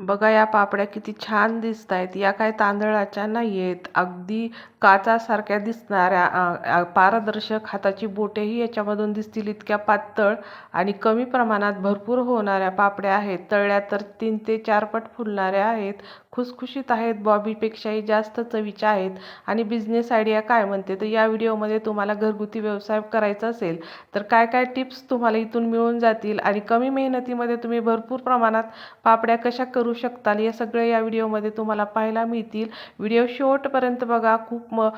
बघा या पापड्या किती छान दिसत आहेत या काय तांदळाच्या नाही आहेत अगदी काचासारख्या दिसणाऱ्या पारदर्शक हाताची बोटेही याच्यामधून दिसतील इतक्या पातळ आणि कमी प्रमाणात भरपूर होणाऱ्या पापड्या आहेत. तळल्या तर तीन ते चार पट फुलणाऱ्या आहेत. खुसखुशीत आहेत बॉबीपेक्षाही जास्त चवीच्या आहेत. आणि बिझनेस आयडिया काय म्हणते? तर या व्हिडिओमध्ये तुम्हाला घरगुती व्यवसाय करायचा असेल तर काय काय टिप्स तुम्हाला इथून मिळून जातील आणि कमी मेहनतीमध्ये तुम्ही भरपूर प्रमाणात पापड्या कशा करू शकताल. या सगळं या व्हिडिओमध्ये तुम्हाला पाहायला मिळतील. व्हिडिओ शेवटपर्यंत बघा. खूप म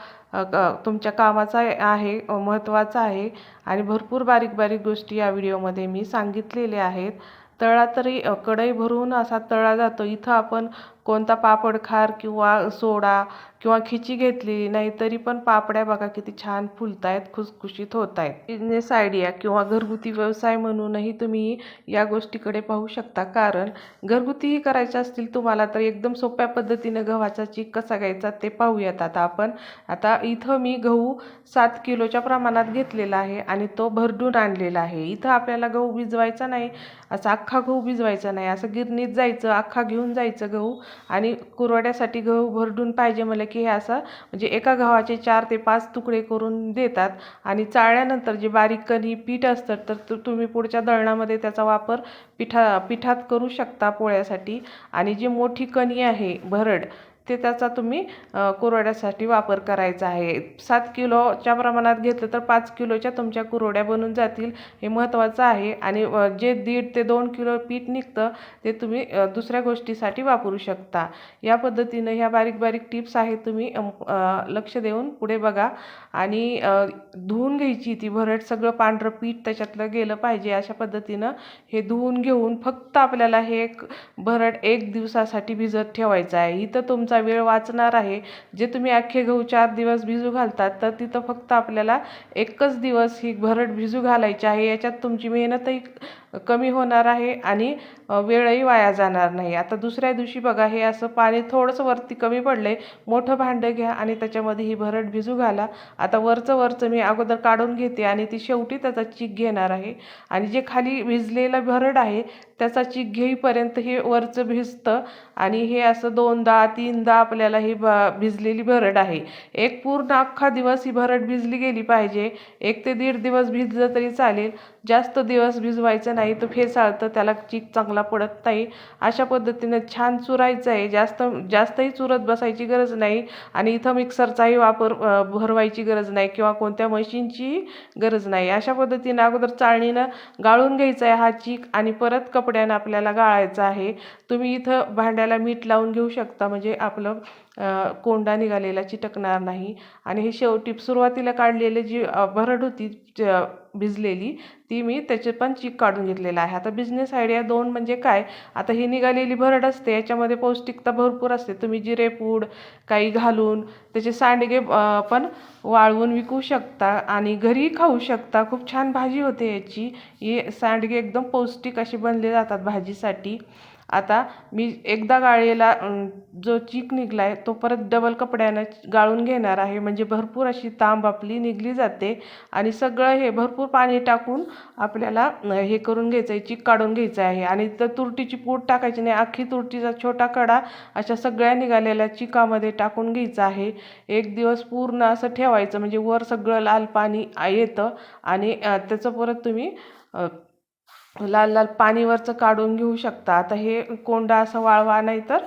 तुमच्या कामाचा आहे महत्त्वाचा आहे आणि भरपूर बारीक बारीक गोष्टी या व्हिडिओमध्ये मी सांगितलेल्या आहेत. तळा तरी कढई भरून असा तळा जातो. इथं आपण कोणता पापड खार किंवा सोडा किंवा खिची घेतलेली नाही तरी पण पापड्या बघा किती छान फुलत आहेत खुसखुशीत होत आहेत बिझनेस आयडिया किंवा घरगुती व्यवसाय म्हणूनही तुम्ही या गोष्टीकडे पाहू शकता. कारण घरगुतीही करायच्या असतील तुम्हाला तर एकदम सोप्या पद्धतीनं गव्हाचा चीक कसा घ्यायचा ते पाहूयात आता आपण. आता इथं मी गहू सात किलोच्या प्रमाणात घेतलेला आहे आणि तो भरडून आणलेला आहे. इथं आपल्याला गहू भिजवायचा नाही असा अख्खा गहू भिजवायचा नाही असं गिरणीत जायचं अख्खा घेऊन जायचं गहू. आणि कुरवड्यासाठी गहू भरडून पाहिजे म्हणलं की हे असं म्हणजे एका गव्हाचे चार ते पाच तुकडे करून देतात. आणि चाळल्यानंतर जे बारीक कणी पीठ असतं तर तु- तुम्ही पुढच्या दळणामध्ये त्याचा वापर पिठा पिठात करू शकता पोळ्यासाठी. आणि जी मोठी कणी आहे भरड ते त्याचा तुम्ही कुरवड्यासाठी वापर करायचा आहे. सात किलोच्या प्रमाणात घेतलं तर पाच किलोच्या तुमच्या कुरवड्या बनून जातील. हे महत्त्वाचं आहे. आणि जे दीड ते दोन किलो पीठ निघतं ते तुम्ही दुसऱ्या गोष्टीसाठी वापरू शकता. या पद्धतीनं ह्या बारीक बारीक टिप्स आहेत. तुम्ही लक्ष देऊन पुढे बघा. आणि धुवून घ्यायची ती भरड सगळं पांढरं पीठ त्याच्यातलं गेलं पाहिजे. अशा पद्धतीनं हे धुवून घेऊन फक्त आपल्याला हे एक भरड एक दिवसासाठी भिजत ठेवायचं आहे. इथं तुमचं वेळ वाचणार आहे. जे तुम्ही अख्खे गहू चार दिवस भिजू घालतात तर तिथं फक्त आपल्याला एकच दिवस ही भरड भिजू घालायची आहे. याच्यात तुमची मेहनतही कमी होणार आहे आणि वेळही वाया जाणार नाही. आता दुसऱ्या दिवशी बघा हे असं पाणी थोडंसं वरती कमी पडलं आहे मोठं भांडं घ्या आणि त्याच्यामध्ये ही भरड भिजू घाला. आता वरचं वरचं मी अगोदर काढून घेते आणि ती शेवटी त्याचा चीक घेणार आहे. आणि जे खाली भिजलेलं भरड आहे त्याचा चीक घेईपर्यंत हे वरचं भिजतं आणि हे असं दोनदा तीनदा आपल्याला ही भ भिजलेली भरड आहे. एक पूर्ण अख्खा दिवस ही भरड भिजली गेली पाहिजे. एक ते दीड दिवस भिजलं तरी चालेल. जास्त दिवस भिजवायचं नाही तर फेसाळतं त्याला चीक चांगला पडत नाही. अशा पद्धतीनं छान चुरायचं आहे. जास्त जास्तही चुरत बसायची गरज नाही आणि इथं मिक्सरचाही वापर भरवायची गरज नाही किंवा कोणत्या मशीनची गरज नाही. अशा पद्धतीनं अगोदर चाळणीनं गाळून घ्यायचा आहे हा चीक आणि परत कपड्यानं आपल्याला गाळायचं आहे. तुम्ही इथं भांड्याला मीठ लावून घेऊ शकता. म्हणजे आपलं कोंडा निघालेला चिटकणार नाही. आणि हे शेवटी सुरुवातीला काढलेली जी भरड होती भिजलेली ती मी त्याचे पण चीक काढून घेतलेला आहे. आता बिझनेस आयडिया दोन म्हणजे काय? आता ही निघालेली भरड असते याच्यामध्ये पौष्टिकता भरपूर असते. तुम्ही जिरेपूड काही घालून त्याचे सांडगे पण वाळवून विकू शकता आणि घरीही खाऊ शकता. खूप छान भाजी होते याची. हे सांडगे एकदम पौष्टिक असे बनले जातात भाजीसाठी. आता मी एकदा गाळलेला जो चीक निघाला आहे तो परत डबल कपड्यानं गाळून घेणार आहे. म्हणजे भरपूर अशी तांब आपली निघली जाते. आणि सगळं हे भरपूर पाणी टाकून आपल्याला हे करून घ्यायचं आहे चीक काढून घ्यायचं आहे. आणि तर तुरटीची पूड टाकायची नाही अख्खी तुरटीचा छोटा कडा अशा सगळ्या निघालेल्या चिकामध्ये टाकून घ्यायचं आहे. एक दिवस पूर्ण असं ठेवायचं म्हणजे वर सगळं लाल पाणी येतं. आणि त्याचं परत तुम्ही लाल लाल पाणीवरचं काढून घेऊ शकता. आता हे कोंडा असं वाळवा नाही तर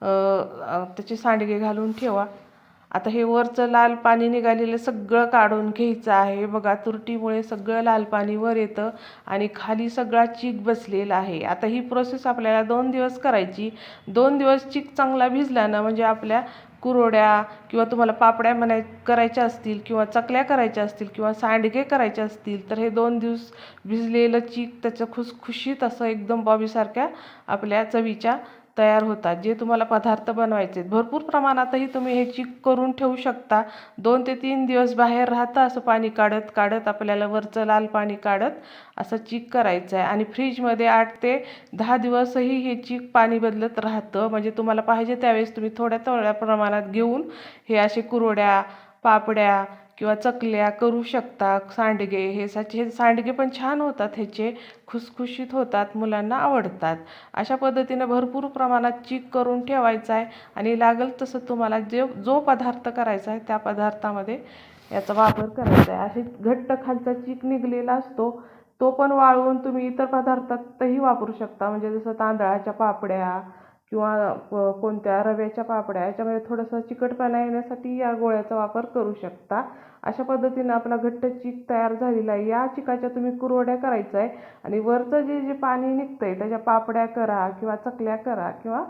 त्याचे सांडगे घालून ठेवा. आता हे वरचं लाल पाणी निघालेलं सगळं काढून घ्यायचं आहे. बघा तुरटीमुळे सगळं लाल पाणी वर येतं आणि खाली सगळा चीक बसलेला आहे. आता ही प्रोसेस आपल्याला दोन दिवस करायची. दोन दिवस चीक चांगला भिजला ना म्हणजे आपल्या कुरोड्या किंवा तुम्हाला पापड्या म्हणाय करायच्या असतील किंवा चकल्या करायच्या असतील किंवा सांडगे करायचे असतील तर हे दोन दिवस भिजलेलं चीक त्याचं खुसखुशीत असं एकदम बॉबीसारख्या आपल्या चवीच्या तयार होतात जे तुम्हाला पदार्थ बनवायचे आहेत. भरपूर प्रमाणातही तुम्ही हे चीक करून ठेवू शकता. दोन ते तीन दिवस बाहेर राहतं असं पाणी काढत काढत आपल्याला वरचं लाल पाणी काढत असं चीक करायचं आहे आणि फ्रीजमध्ये आठ ते दहा दिवसही हे चीक पाणी बदलत राहतं. म्हणजे तुम्हाला पाहिजे त्यावेळेस तुम्ही थोड्या थोड्या प्रमाणात घेऊन हे असे कुरवड्या पापड्या किंवा चकल्या करू शकता सांडगे. हे साचे सांडगे पण छान होतात. ह्याचे खुसखुशीत होतात मुलांना आवडतात. अशा पद्धतीनं भरपूर प्रमाणात चीक करून ठेवायचा आहे. आणि लागेल तसं तुम्हाला जे जो पदार्थ करायचा आहे त्या पदार्थामध्ये याचा वापर करायचा आहे. असे घट्ट खालचा चीक निघलेला असतो तो पण वाळवून तुम्ही इतर पदार्थातही वापरू शकता. म्हणजे जसं तांदळाच्या पापड्या किंवा कोणत्या रव्याच्या पापड्या याच्यामध्ये थोडंसं चिकटपणा येण्यासाठी या गोळ्याचा वापर करू शकता. अशा पद्धतीनं आपला घट्ट चीक तयार झालेला आहे. या चिकाच्या तुम्ही कुरवड्या करायचं आहे आणि वरचं जे जे पाणी निघतं आहे त्याच्या पापड्या करा किंवा चकल्या करा किंवा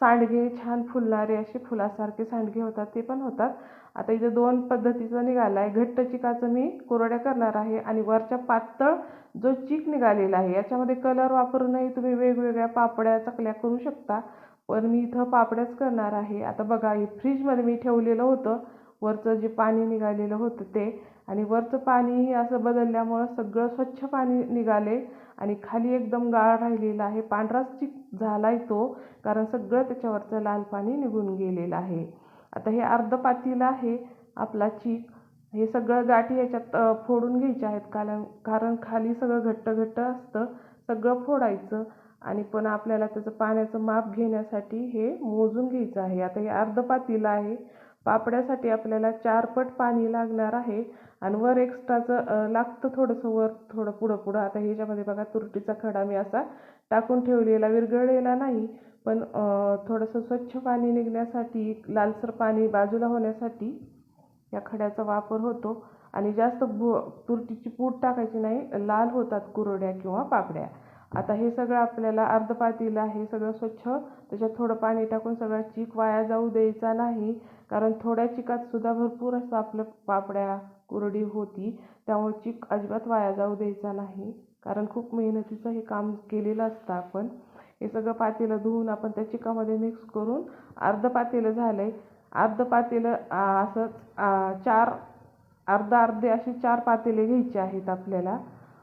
सांडगे छान फुलणारे असे फुलासारखे सांडगे होतात ते पण होतात. आता इथे दोन पद्धतीचं निघालं आहे घट्ट चिकाचं मी कुरड्या करणार आहे आणि वरच्या पातळ जो चीक निघालेला आहे याच्यामध्ये कलर वापरूनही तुम्ही वेगवेगळ्या पापड्या चकल्या करू शकता. पण मी इथं पापड्याच करणार आहे. आता बघा हे फ्रीजमध्ये मी ठेवलेलं होतं. वरचं जे पाणी निघालेलं होतं ते. आणि वरचं पाणीही असं बदलल्यामुळं सगळं स्वच्छ पाणी निघाले आणि खाली एकदम गाळ राहिलेला आहे. पांढराच चिक झाला आहे तो कारण सगळं त्याच्यावरचं लाल पाणी निघून गेलेलं आहे. आता हे अर्ध पातील आहे आपला चीक. हे सगळं गाठी याच्यात फोडून घ्यायच्या आहेत. कारण कारण खाली सगळं घट्ट घट्ट असतं. सगळं फोडायचं. आणि पण आपल्याला त्याचं पाण्याचं माप घेण्यासाठी हे मोजून घ्यायचं आहे. आता हे अर्ध पातील आहे. पापड्यासाठी आपल्याला चारपट पाणी लागणार आहे. आणि वर एक्स्ट्राचं लागतं थोडंसं वर थोडं पुढं पुढं. आता ह्याच्यामध्ये बघा तुरटीचा खडा मी असा टाकून ठेवलेला विरघळलेला नाही. पण थोडंसं स्वच्छ पाणी निघण्यासाठी लालसर पाणी बाजूला होण्यासाठी या खड्याचा वापर होतो. आणि जास्त भु तुरटीची पूड टाकायची नाही लाल होतात कुरड्या किंवा पापड्या. आता हे सगळं आपल्याला अर्ध पातीला हे सगळं स्वच्छ. त्याच्यात थोडं पाणी टाकून सगळा चीक वाया जाऊ द्यायचा नाही. कारण थोड्या चिकात सुद्धा भरपूर असं आपलं पापड्या कुरडी होती. त्यामुळे चीक अजिबात वाया जाऊ द्यायचा नाही. कारण खूप मेहनतीचं हे काम केलेलं असतं आपण. हे सगळं पातेलं धुवून आपण त्या चिकामध्ये मिक्स करून अर्धं पातेलं झालं आहे अर्ध पातेलं असं चार अर्धा अर्धे असे चार पातेले घ्यायचे आहेत आपल्याला.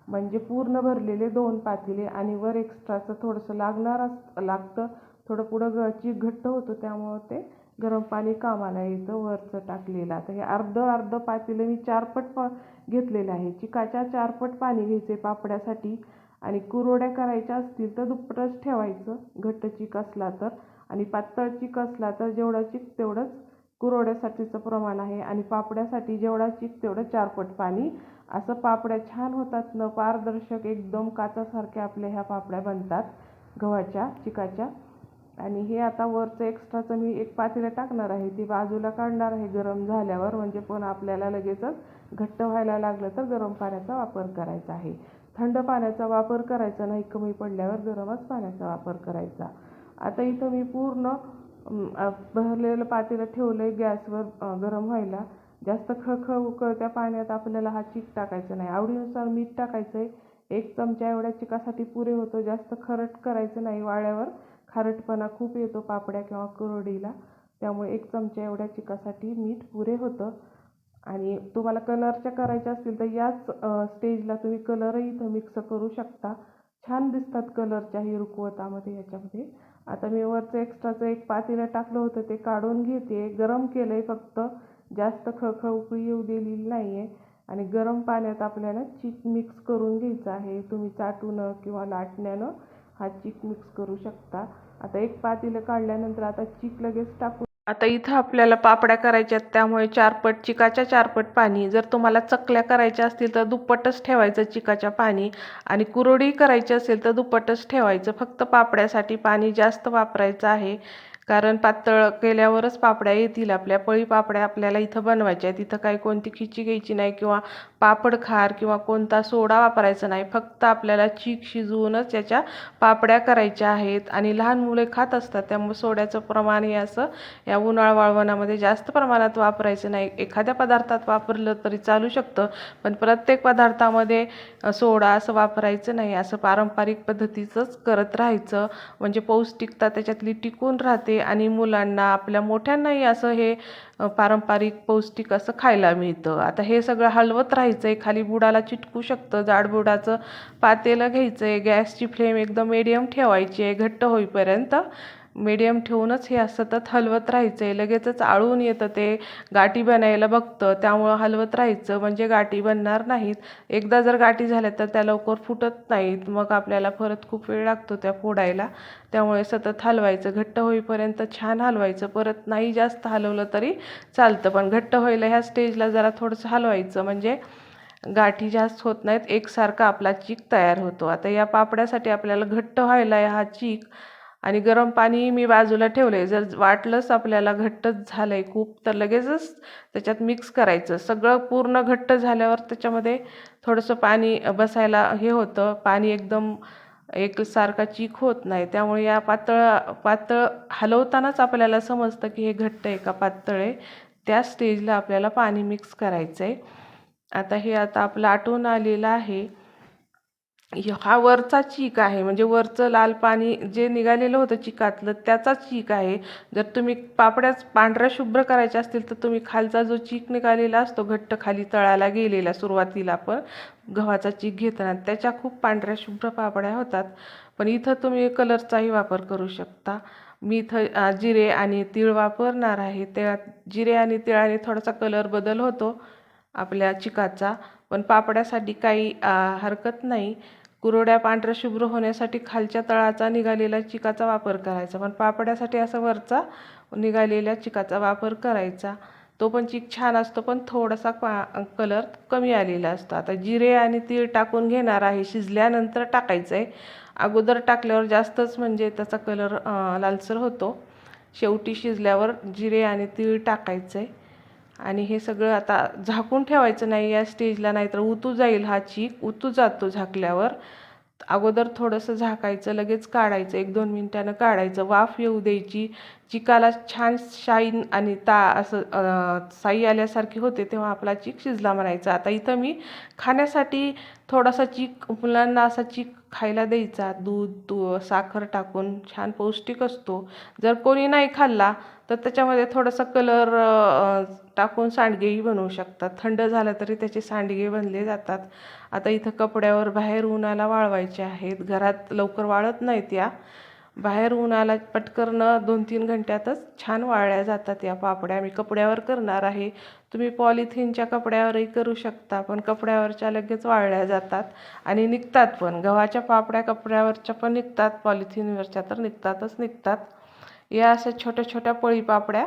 म्हणजे पूर्ण भरलेले दोन पातेले आणि वर एक्स्ट्राचं थोडंसं लागणार लागतं. थोडं पुढं ग चीक घट्ट होतं त्यामुळं ते गरम पाणी कामाला येतं वरचं टाकलेलं. आता हे अर्ध अर्ध पातेलं मी चारपट प घेतलेलं आहे. चिकाच्या चारपट पाणी घ्यायचे पापड्यासाठी आणि कुरवड्या करायच्या असतील तर दुप्पटच ठेवायचं. घट्ट चीक असला तर आणि पातळ चिक असला तर जेवढा चीक तेवढंच कुरवड्यासाठीचं प्रमाण आहे. आणि पापड्यासाठी जेवढा चिक तेवढं चारपट पाणी. असं पापड्या छान होतात न पारदर्शक एकदम काचासारख्या आपल्या ह्या पापड्या बनतात. गव्हाच्या चिकाच्या. आणि हे आता वरचं एक्स्ट्राचं मी एक पातेलं टाकणार आहे. ती बाजूला काढणार आहे गरम झाल्यावर म्हणजे पण आपल्याला लगेचच घट्ट व्हायला लागलं तर गरम पाण्याचा वापर करायचा आहे. थंड पाण्याचा वापर करायचा नाही कमी पडल्यावर गरमच पाण्याचा वापर करायचा. आता इथं मी पूर्ण भरलेलं पातेलं ठेवलं आहे गॅसवर गरम व्हायला. जास्त खळखळ उकळत्या पाण्यात आपल्याला हा चीक टाकायचा नाही. आवडीनुसार मीठ टाकायचं आहे एक चमचा एवढ्या चिकासाठी पुरे होतं. जास्त खरट करायचं नाही वाळ्यावर. खारटपणा खूप येतो पापड्या किंवा कुरडीला त्यामुळे एक चमचा एवढ्या चिकासाठी मीठ पुरे होतं. आणि तुम्हाला कलरच्या करायच्या असतील तर याच स्टेजला तुम्ही कलरही इथं मिक्स करू शकता. छान दिसतात कलरच्या ही याच्यामध्ये. आता मी वरचं एक्स्ट्राचं एक पातेलं टाकलं होतं ते काढून घेते. गरम केलं आहे फक्त. जास्त खळखळ उकळी येऊ दिलेली नाही आहे आणि गरम पाण्यात आपल्याला चीक मिक्स करून घ्यायचं आहे. तुम्ही चाटूनं किंवा लाटण्यानं हा चीक मिक्स करू शकता. आता एक पातेलं काढल्यानंतर आता चीक लगेच टाकून आता इथं आपल्याला पापड्या करायच्या आहेत त्यामुळे चारपट चिकाच्या चारपट पाणी. जर तुम्हाला चकल्या करायच्या असतील तर दुप्पटच ठेवायचं चिकाच्या पाणी. आणि कुरडी करायची असेल तर दुप्पटच ठेवायचं. फक्त पापड्यासाठी पाणी जास्त वापरायचं आहे. कारण पातळ केल्यावरच पापड्या येतील. आपल्या पळी पापड्या आपल्याला इथं बनवायच्या आहेत. इथं काही कोणती खिची घ्यायची नाही किंवा पापड खार किंवा कोणता सोडा वापरायचा नाही. फक्त आपल्याला चीक शिजवूनच याच्या पापड्या करायच्या आहेत आणि लहान मुले खात असतात. त्यामुळे सोड्याचं प्रमाण हे असं या उन्हाळ वाळवणामध्ये जास्त प्रमाणात वापरायचं नाही. एखाद्या पदार्थात वापरलं तरी चालू शकतं. पण प्रत्येक पदार्थामध्ये सोडा असं वापरायचं नाही. असं पारंपरिक पद्धतीचंच करत राहायचं. म्हणजे पौष्टिकता त्याच्यातली टिकून राहते. आणि मुलांना आपल्या मोठ्यांनाही असं हे पारंपरिक पौष्टिक असं खायला मिळतं. आता हे सगळं हलवत राहायचं आहे खाली बुडाला चिटकू शकतं जाड बुडाचं पातेलं घ्यायचं आहे गॅसची फ्लेम एकदम मिडियम ठेवायची आहे घट्ट होईपर्यंत. मीडियम ठेवूनच हे सतत हलवत राहायचं आहे लगेचच आळून येतं ते गाठी बनायला बघतं. त्यामुळं हलवत राहायचं. म्हणजे गाठी बनणार नाहीत. एकदा जर गाठी झाल्या तर त्या लवकर फुटत नाहीत. मग आपल्याला परत खूप वेळ लागतो त्या फोडायला. त्यामुळे सतत हलवायचं. घट्ट होईपर्यंत छान हलवायचं. परत नाही जास्त हलवलं तरी चालतं. पण घट्ट व्हायला ह्या स्टेजला जरा थोडंसं हलवायचं. म्हणजे गाठी जास्त होत नाहीत. एकसारखा आपला चीक तयार होतो. आता या पापड्यासाठी आपल्याला घट्ट व्हायला हा चीक आणि गरम पाणी मी बाजूला ठेवलं आहे जर वाटलंच आपल्याला घट्टच झालं आहे खूप तर लगेचच त्याच्यात मिक्स करायचं. सगळं पूर्ण घट्ट झाल्यावर त्याच्यामध्ये थोडंसं पाणी बसायला हे होतं. पाणी एकदम एकसारखा चीक होत नाही. त्यामुळे या पातळ पातळ हलवतानाच आपल्याला समजतं की हे घट्ट आहे का पातळ आहे. त्या स्टेजला आपल्याला पाणी मिक्स करायचं आहे आता हे आता आपलं आटून आलेलं आहे. हा वरचा चीक आहे. म्हणजे वरचं लाल पाणी जे निघालेलं होतं चिकातलं त्याचा चीक आहे. जर तुम्ही पापड्याच पांढऱ्या शुभ्र करायच्या असतील तर तुम्ही खालचा जो चीक निघालेला असतो घट्ट खाली तळाला गेलेला सुरुवातीला पण गव्हाचा चीक घेताना त्याच्या खूप पांढऱ्या शुभ्र पापड्या होतात. पण इथं तुम्ही कलरचाही वापर करू शकता. मी इथं जिरे आणि तीळ वापरणार आहे. त्या जिरे आणि तिळाने थोडासा कलर बदल होतो आपल्या चिकाचा. पण पापड्यासाठी काही हरकत नाही. कुरड्या पांढऱ्या शुभ्र होण्यासाठी खालच्या तळाचा निघालेला चिकाचा वापर करायचा. पण पापड्यासाठी असं वरचा निघालेल्या चिकाचा वापर करायचा. तो पण चिक छान असतो पण थोडासा पा कलर कमी आलेला असतो. आता जिरे आणि तीळ टाकून घेणार आहे शिजल्यानंतर टाकायचं आहे अगोदर टाकल्यावर जास्तच म्हणजे त्याचा कलर लालसर होतो. शेवटी शिजल्यावर जिरे आणि तीळ टाकायचं आहे आणि हे सगळं आता झाकून ठेवायचं नाही या स्टेजला नाहीतर उतू जाईल हा चीक उतू जातो झाकल्यावर. अगोदर थोडंसं झाकायचं लगेच काढायचं एक दोन मिनटानं काढायचं वाफ येऊ द्यायची. चिकाला छान शाईन आणि ता असं साई आल्यासारखी होते तेव्हा आपला चीक शिजला म्हणायचा. आता इथं मी खाण्यासाठी थोडासा चीक मुलांना असा चीक खायला द्यायचा. दूध तू साखर टाकून छान पौष्टिक असतो. जर कोणी नाही खाल्ला तर त्याच्यामध्ये थोडासा कलर टाकून सांडगेही बनवू शकतात. थंड झालं तरी त्याचे सांडगे बनले जातात. आता इथं कपड्यावर बाहेर उन्हाला वाळवायचे आहेत. घरात लवकर वाळत नाहीत या. बाहेर उन्हाला पटकरनं दोन तीन घंट्यातच छान वाळल्या जातात या पापड्या. मी कपड्यावर करणार आहे. तुम्ही पॉलिथिनच्या कपड्यावरही करू शकता पण कपड्यावरच्या लगेच वाळल्या जातात आणि निघतात पण. गव्हाच्या पापड्या कपड्यावरच्या पण निघतात पॉलिथिनवरच्या तर निघतातच निघतात. या अशा छोट्या छोट्या पळी पापड्या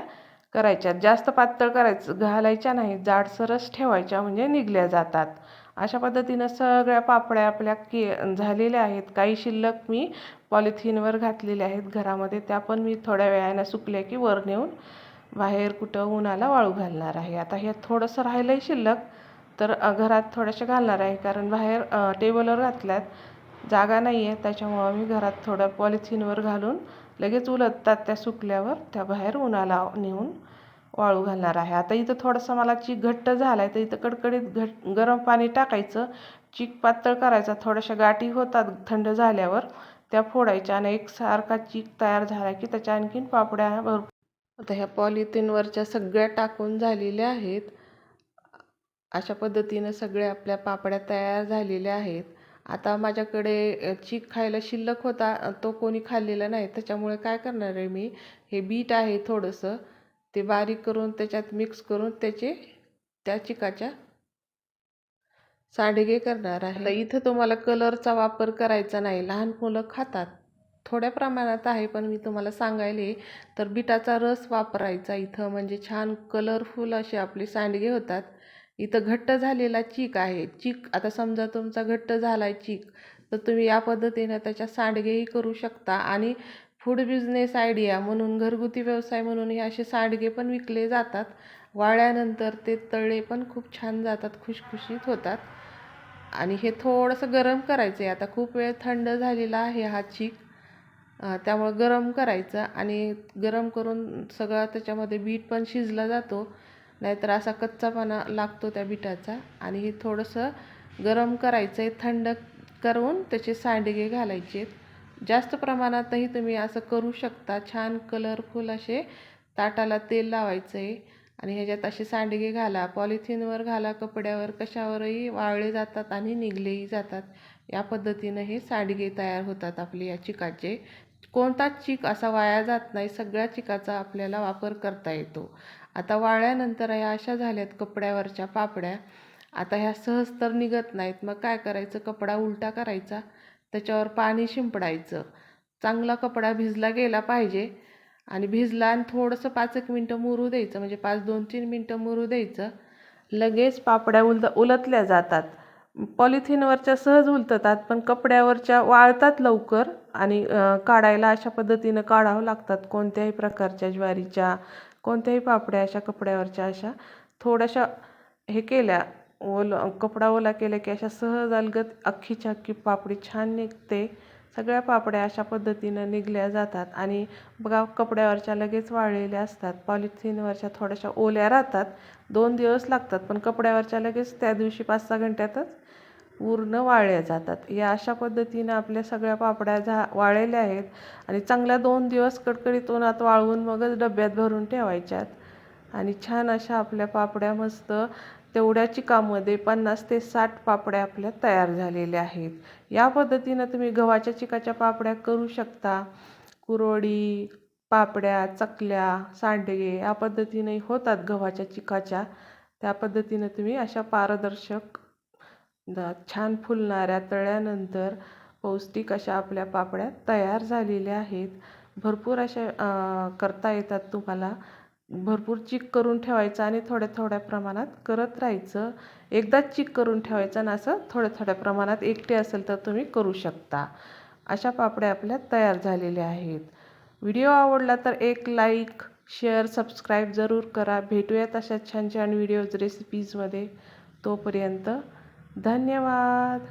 करायच्या. जास्त पातळ करायचं घालायच्या नाही. जाडसरच ठेवायच्या म्हणजे निघल्या जातात. अशा पद्धतीनं सगळ्या पापड्या आपल्या के झालेल्या आहेत. काही शिल्लक मी पॉलिथिनवर घातलेल्या आहेत घरामध्ये. त्या पण मी थोड्या वेळानं सुकल्या की वर नेऊन बाहेर कुठं उन्हाला वाळू घालणार आहे. आता हे थोडंसं राहिलं आहे शिल्लक तर घरात थोड्याशा घालणार आहे. कारण बाहेर टेबलवर घातल्यात जागा नाही आहे त्याच्यामुळं मी घरात थोडं पॉलिथिनवर घालून लगेच उलटतात त्या सुकल्यावर त्या बाहेर उन्हाला नेऊन वाळू घालणार आहे. आता इथं थोडंसं मला चीक घट्ट झाला आहे तर इथं कडकडीत घट गरम पाणी टाकायचं. चीक पातळ करायचा थोड्याशा गाठी होतात थंड झाल्यावर त्या फोडायच्या आणि एकसारखा चीक तयार झाला की त्याच्या आणखीन पापड्या भरपूर आता ह्या पॉलिथिनवरच्या सगळ्या टाकून झालेल्या आहेत. अशा पद्धतीनं सगळ्या आपल्या पापड्या तयार झालेल्या आहेत. आता माझ्याकडे चीक खायला शिल्लक होता तो कोणी खाल्लेला नाही. त्याच्यामुळे काय करणार आहे मी? हे बीट आहे थोडंसं. ते बारीक करून त्याच्यात मिक्स करून त्याचे त्या चिकाच्या सांडगे करणार आहे. इथं तुम्हाला कलरचा वापर करायचा नाही. लहान मुलं खातात. थोड्या प्रमाणात आहे पण मी तुम्हाला सांगायले तर बिटाचा रस वापरायचा इथं. म्हणजे छान कलरफुल असे आपले सांडगे होतात. इथं घट्ट झालेला चीक आहे. चीक आता समजा तुमचा घट्ट झाला आहे चीक तर तुम्ही या पद्धतीनं त्याच्या सांडगेही करू शकता. आणि फूड बिझनेस आयडिया म्हणून घरगुती व्यवसाय म्हणून हे असे सांडगे पण विकले जातात. वाळल्यानंतर ते तळले पण खूप छान जातात खुशखुशीत होतात. आणि हे थोडंसं गरम करायचं आहे. आता खूप वेळ थंड झालेला आहे हा चीक. त्यामुळं गरम करायचं आणि गरम करून सगळा त्याच्यामध्ये बीट पण शिजला जातो. नाहीतर असा कच्चापणा लागतो त्या बिटाचा. आणि हे थोडंसं गरम करायचं आहे थंड करून त्याचे सांडगे घालायचे जास्त प्रमाणातही तुम्ही असं करू शकता. छान कलरफुल असे ताटाला तेल लावायचं आहे आणि ह्याच्यात असे सांडगे घाला. पॉलिथिनवर घाला कपड्यावर. कशावरही वाळले जातात आणि निघलेही जातात. या पद्धतीनं हे सांडगे तयार होतात आपले या चिकाचे. कोणताच चिक असा वाया जात नाही. सगळ्या चिकाचा आपल्याला वापर करता येतो. आता वाळल्यानंतर ह्या अशा झाल्यात कपड्यावरच्या पापड्या. आता ह्या सहज तर निघत नाहीत. मग काय करायचं? कपडा उलटा करायचा. त्याच्यावर पाणी शिंपडायचं. चांगला कपडा भिजला गेला पाहिजे. आणि भिजला आणि थोडंसं पाच एक मिनटं मुरू द्यायचं. म्हणजे पाच दोन तीन मिनटं मुरू द्यायचं. लगेच पापड्या उलत उलटल्या जातात. पॉलिथिनवरच्या सहज उलटतात पण कपड्यावरच्या वाळतात लवकर आणि काढायला अशा पद्धतीनं काढावं लागतात. कोणत्याही प्रकारच्या ज्वारीच्या कोणत्याही पापड्या अशा कपड्यावरच्या अशा थोड्याशा हे केल्या ओल कपडा ओला केला की अशा सहज अलगत अख्खीच्या अख्खी पापडी छान निघते. सगळ्या पापड्या अशा पद्धतीनं निघल्या जातात आणि बघा कपड्यावरच्या लगेच वाळलेल्या असतात. पॉलिथिनवरच्या थोड्याशा ओल्या राहतात. दोन दिवस लागतात पण कपड्यावरच्या लगेच त्या दिवशी पाच सहा घंट्यातच पूर्ण वाळल्या जातात. या अशा पद्धतीनं आपल्या सगळ्या पापड्या झा वाळलेल्या आहेत आणि चांगल्या दोन दिवस कडकडीत उन्हात वाळवून मगच डब्यात भरून ठेवायच्यात. आणि छान अशा आपल्या पापड्या मस्त तेवढ्या चिकामध्ये पन्नास ते साठ पापड्या आपल्या तयार झालेल्या आहेत. या पद्धतीनं तुम्ही गव्हाच्या चिकाच्या पापड्या करू शकता. कुरोडी पापड्या चकल्या सांडगे या पद्धतीने होतात गव्हाच्या चिकाच्या. त्या पद्धतीनं तुम्ही अशा पारदर्शक छान फुलणाऱ्या तळ्यानंतर पौष्टिक अशा आपल्या पापड्या तयार झालेल्या आहेत. भरपूर अशा करता येतात तुम्हाला. भरपूर चीक करून ठेवायचं आणि थोड्या थोड्या प्रमाणात करत राहायचं. एकदाच चिक करून ठेवायचं आणि असं थोड्या थोड्या प्रमाणात एकटे असेल तर तुम्ही करू शकता. अशा पापड्या आपल्या तयार झालेल्या आहेत. व्हिडिओ आवडला तर एक लाईक शेअर सबस्क्राईब जरूर करा. भेटूयात अशा छान छान व्हिडिओज रेसिपीजमध्ये तोपर्यंत धन्यवाद.